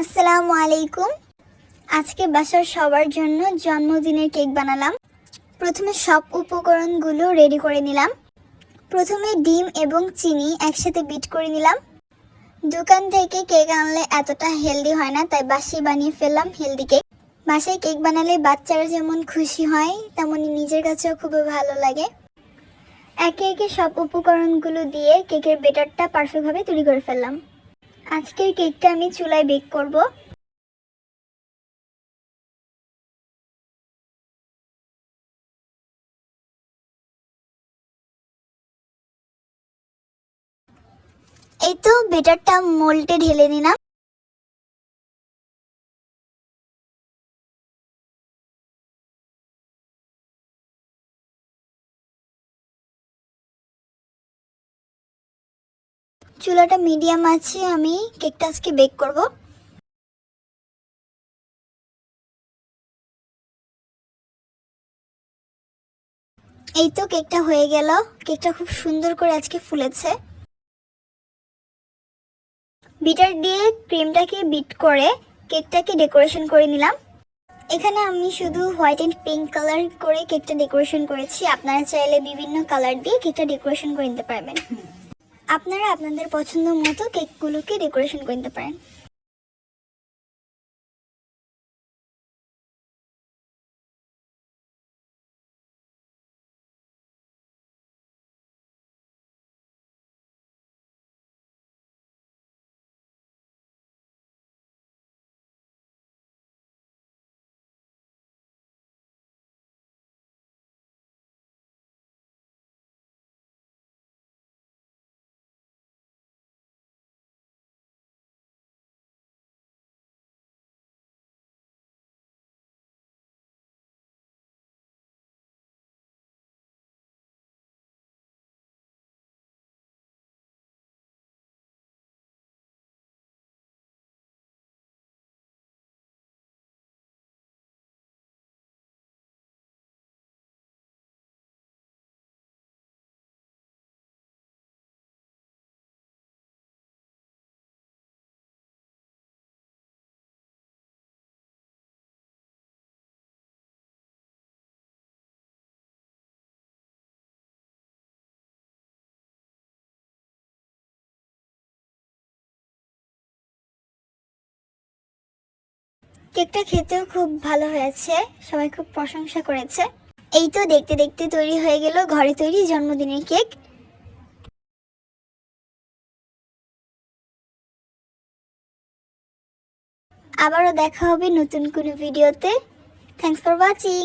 আসসালামু আলাইকুম। আজকে বাসার সবার জন্য জন্মদিনের কেক বানালাম। প্রথমে সব উপকরণগুলো রেডি করে নিলাম। প্রথমে ডিম এবং চিনি একসাথে বিট করে নিলাম। দোকান থেকে কেক আনলে এতটা হেলদি হয় না, তাই বাসি বানিয়ে ফেললাম হেলদি কেক। বাসায় কেক বানালে বাচ্চারা যেমন খুশি হয় তেমনই নিজের কাছেও খুবই ভালো লাগে। একে একে সব উপকরণগুলো দিয়ে কেকের বেটারটা পারফেক্টভাবে তৈরি করে ফেললাম। আজকের কেকটা আমি চুলায় বেক করব। এই তো বেটারটা মোল্টে ঢেলে নিলাম। চুলাটা মিডিয়াম আছে, আমি কেকটা আজকে বেক করব। এই তো কেকটা হয়ে গেল। কেকটা খুব সুন্দর করে আজকে ফুলেছে। বিটার দিয়ে ক্রিমটাকে বিট করে কেকটাকে ডেকোরেশন করে নিলাম। এখানে আমি শুধু হোয়াইট অ্যান্ড পিঙ্ক কালার করে কেকটা ডেকোরেশন করেছি। আপনারা চাইলে বিভিন্ন কালার দিয়ে কেকটা ডেকোরেশন করে নিতে পারবেন। আপনারা আপনাদের পছন্দ মতো কেকগুলোকে ডেকোরেশন করতে পারেন। কেকটা খেতেও খুব ভালো হয়েছে। সবাই খুব প্রশংসা করেছে। এই তো দেখতে দেখতে তৈরি হয়ে গেল ঘরে তৈরি জন্মদিনের কেক। আবারও দেখা হবে নতুন কোনো ভিডিওতে। Thanks for watching